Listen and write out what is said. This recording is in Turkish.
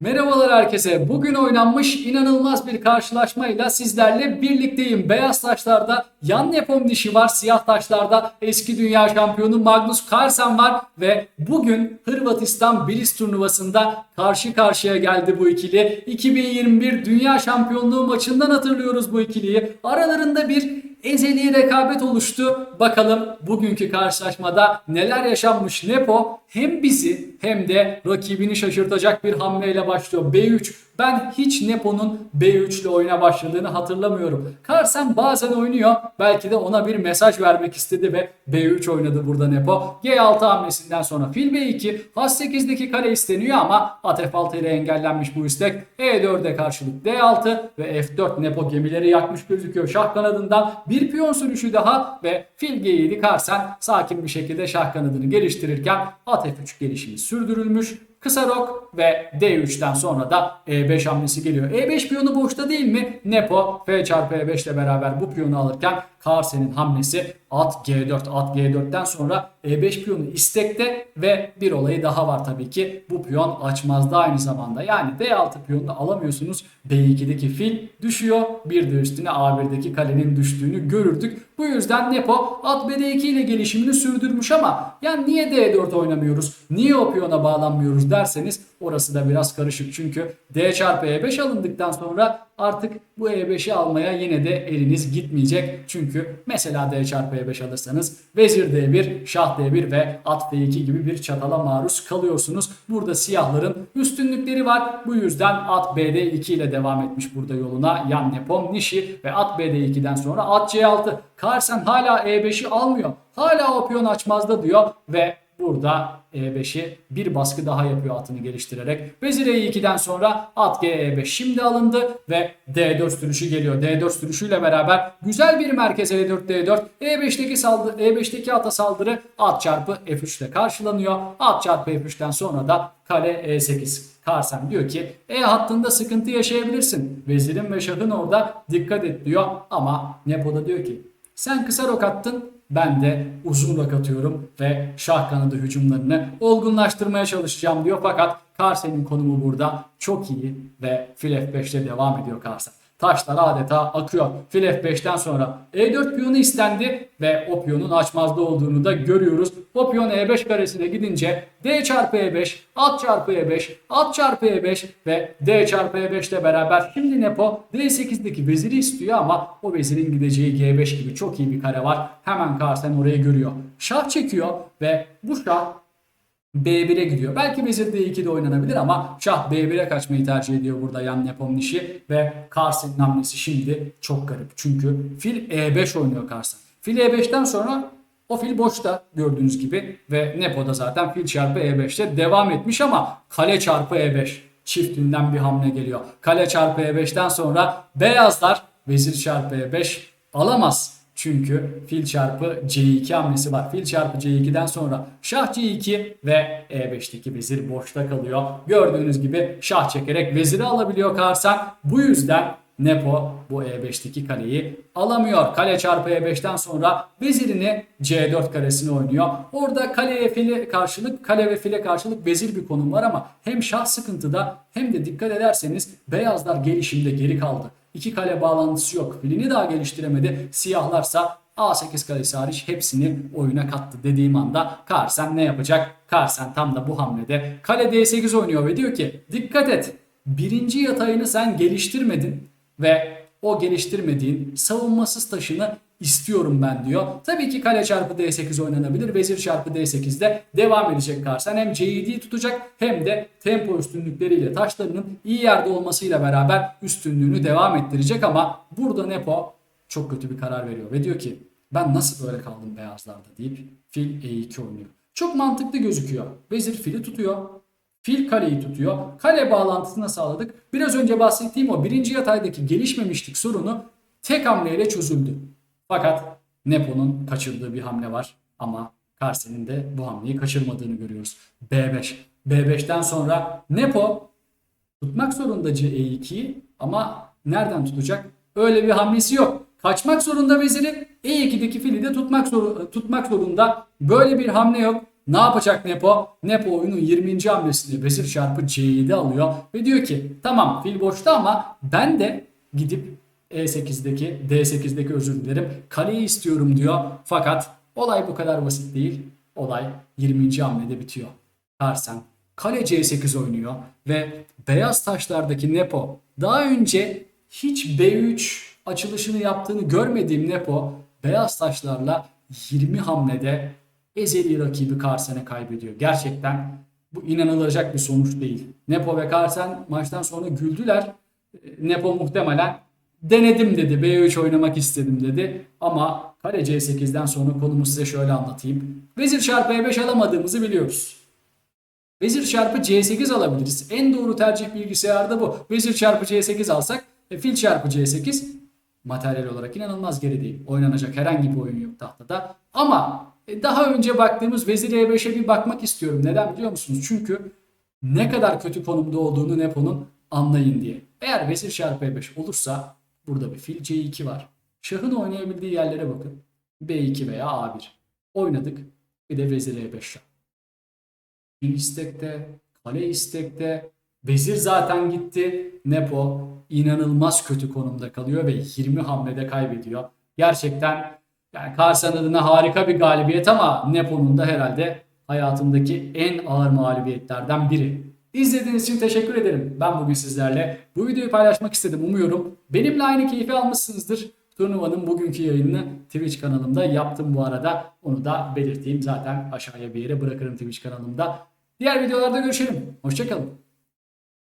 Merhabalar herkese. Bugün oynanmış inanılmaz bir karşılaşmayla sizlerle birlikteyim. Beyaz taşlarda Jan Nepomniachtchi var. Siyah taşlarda eski dünya şampiyonu Magnus Carlsen var. Ve bugün Hırvatistan Bilis turnuvasında karşı karşıya geldi bu ikili. 2021 dünya şampiyonluğu maçından hatırlıyoruz bu ikiliyi. Aralarında bir ezeli rekabet oluştu. Bakalım bugünkü karşılaşmada neler yaşanmış Nepo hem bizi hem de rakibini şaşırtacak bir hamleyle başlıyor. B3 ben hiç Nepo'nun B3 ile oyuna başladığını hatırlamıyorum. Carlsen bazen oynuyor. Belki de ona bir mesaj vermek istedi ve B3 oynadı burada Nepo. G6 hamlesinden sonra fil B2, Has 8'deki kale isteniyor ama at F6 ile engellenmiş bu istek. E4'e karşılık D6 ve F4 Nepo gemileri yakmış gözüküyor. Şah kanadından bir piyon sürüşü daha ve fil G7 Carlsen sakin bir şekilde şah kanadını geliştirirken at F3 gelişimi sürdürülmüş. Kısa rok ve D3'ten sonra da E5 hamlesi geliyor. E5 piyonu boşta değil mi? Nepo F çarpı E5 ile beraber bu piyonu alırken Carlsen'in hamlesi at G4 at G4'ten sonra E5 piyonu istekte ve bir olayı daha var tabii ki. Bu piyon açmazda aynı zamanda. Yani D6 piyonunu alamıyorsunuz. B2'deki fil düşüyor. Bir de üstüne A1'deki kalenin düştüğünü görürdük. Bu yüzden Nepo at B2 ile gelişimini sürdürmüş ama yani niye D4 oynamıyoruz? Niye o piyona bağlanmıyoruz derseniz orası da biraz karışık. Çünkü D çarpı E5 alındıktan sonra artık bu E5'i almaya yine de eliniz gitmeyecek. Çünkü mesela D çarpı E5 alırsanız vezir D1, şah D1 ve at D2 gibi bir çatala maruz kalıyorsunuz. Burada siyahların üstünlükleri var. Bu yüzden at BD2 ile devam etmiş burada yoluna Yan Nepomniachtchi ve at BD2'den sonra at C6. Carlsen hala E5'i almıyor. Hala o piyon açmazda diyor ve Burada E5'i bir baskı daha yapıyor atını geliştirerek. Vezir E2'den sonra at G-E5 şimdi alındı ve D4 sürüşü geliyor. D4 sürüşüyle beraber güzel bir merkez E4 D4. E5'teki saldırı E5'teki ata saldırı at çarpı F3 ile karşılanıyor. At çarpı F3'ten sonra da kale E8. Carlsen diyor ki E hattında sıkıntı yaşayabilirsin. Vezirin ve şahın orada dikkat et diyor ama Nepo da diyor ki sen kısa rok attın ben de uzun rok atıyorum ve şah kanadı hücumlarını olgunlaştırmaya çalışacağım diyor. Fakat Carlsen'in konumu burada çok iyi ve fil F5'te devam ediyor Carlsen. Taşlar adeta akıyor. Fil F5'ten sonra E4 piyonu istendi ve o piyonun açmazda olduğunu da görüyoruz. O piyon E5 karesine gidince D çarpı E5, at çarpı E5, at çarpı E5 ve D çarpı E5 ile beraber şimdi Nepo D8'deki veziri istiyor ama o vezirin gideceği G5 gibi çok iyi bir kare var. Hemen Carlsen orayı görüyor. Şah çekiyor ve bu şah B1'e gidiyor. Belki vezir D2'de oynanabilir ama şah B1'e kaçmayı tercih ediyor burada Yan Nepomniachtchi ve Carlsen'in hamlesi şimdi çok garip. Çünkü fil E5 oynuyor Carlsen. Fil E5'ten sonra o fil boşta gördüğünüz gibi ve Nepo da zaten fil çarpı E5'te devam etmiş ama kale çarpı E5 çiftinden bir hamle geliyor. Kale çarpı E5'ten sonra beyazlar vezir çarpı E5 alamaz. Çünkü fil çarpı C2 hamlesi var. Fil çarpı C2'den sonra şah C2 ve E5'teki vezir boşta kalıyor. Gördüğünüz gibi şah çekerek veziri alabiliyor Carlsen. Bu yüzden Nepo bu E5'teki kaleyi alamıyor. Kale çarpı E5'ten sonra vezirini C4 karesine oynuyor. Orada kaleye file karşılık, kale ve file karşılık vezir bir konum var ama hem şah sıkıntıda hem de dikkat ederseniz beyazlar gelişimde geri kaldı. İki kale bağlantısı yok. Filini daha geliştiremedi. Siyahlarsa A8 kalesi hariç hepsini oyuna kattı dediğim anda Carlsen ne yapacak? Carlsen tam da bu hamlede kale D8 oynuyor ve diyor ki dikkat et birinci yatayını sen geliştirmedin ve o geliştirmediğin savunmasız taşını istiyorum ben diyor. Tabii ki kale çarpı D8 oynanabilir. Vezir çarpı D8'de devam edecek Carlsen. Hem C7'yi tutacak hem de tempo üstünlükleriyle taşlarının iyi yerde olmasıyla beraber üstünlüğünü devam ettirecek ama burada Nepo çok kötü bir karar veriyor ve diyor ki ben nasıl böyle kaldım beyazlarda deyip fil E2 oynuyor. Çok mantıklı gözüküyor. Vezir fili tutuyor. Fil kaleyi tutuyor. Kale bağlantısını sağladık. Biraz önce bahsettiğim o birinci yataydaki gelişmemişlik sorunu tek hamleyle çözüldü. Fakat Nepo'nun kaçırdığı bir hamle var ama Carlsen'in de bu hamleyi kaçırmadığını görüyoruz. B5. B5'ten sonra Nepo tutmak zorunda C2'yi ama nereden tutacak? Öyle bir hamlesi yok. Kaçmak zorunda veziri E2'deki fili de tutmak, zor tutmak zorunda. Böyle bir hamle yok. Ne yapacak Nepo? Nepo oyunun 20. hamlesinde vezir çarpı C7 alıyor ve diyor ki tamam fil boşta ama ben de gidip E8'deki D8'deki özür dilerim kaleyi istiyorum diyor. Fakat olay bu kadar basit değil. Olay 20. hamlede bitiyor. Carlsen kale C8 oynuyor ve beyaz taşlardaki Nepo daha önce hiç B3 açılışını yaptığını görmediğim Nepo beyaz taşlarla 20 hamlede ezeli rakibi Carlsen'e kaybediyor. Gerçekten bu inanılacak bir sonuç değil. Nepo ve Carlsen maçtan sonra güldüler. Nepo muhtemelen denedim dedi. B3 oynamak istedim dedi. Ama kale C8'den sonra konumu size şöyle anlatayım. Vezir çarpı E5 alamadığımızı biliyoruz. Vezir çarpı C8 alabiliriz. En doğru tercih bilgisayarda bu. Vezir çarpı C8 alsak e, fil çarpı C8 materyal olarak inanılmaz geri değil. Oynanacak herhangi bir oyun yok tahtada. Ama daha önce baktığımız vezir E5'e bir bakmak istiyorum. Neden biliyor musunuz? Çünkü ne kadar kötü konumda olduğunu Nepo'nun anlayın diye. Eğer vezir çarpı E5 olursa burada bir fil C2 var. Şahın oynayabildiği yerlere bakın. B2 veya A1. Oynadık. Bir de vezir E5 şah. Fil istekte, kale istekte. Vezir zaten gitti. Nepo inanılmaz kötü konumda kalıyor ve 20 hamlede kaybediyor. Gerçekten yani Carlsen adına harika bir galibiyet ama Nepo'nun da herhalde hayatımdaki en ağır mağlubiyetlerden biri. İzlediğiniz için teşekkür ederim. Ben bugün sizlerle bu videoyu paylaşmak istedim. Umuyorum benimle aynı keyfi almışsınızdır. Turnuvanın bugünkü yayınını Twitch kanalımda yaptım bu arada. Onu da belirteyim. Zaten aşağıya bir yere bırakırım Twitch kanalımda. Diğer videolarda görüşelim. Hoşçakalın.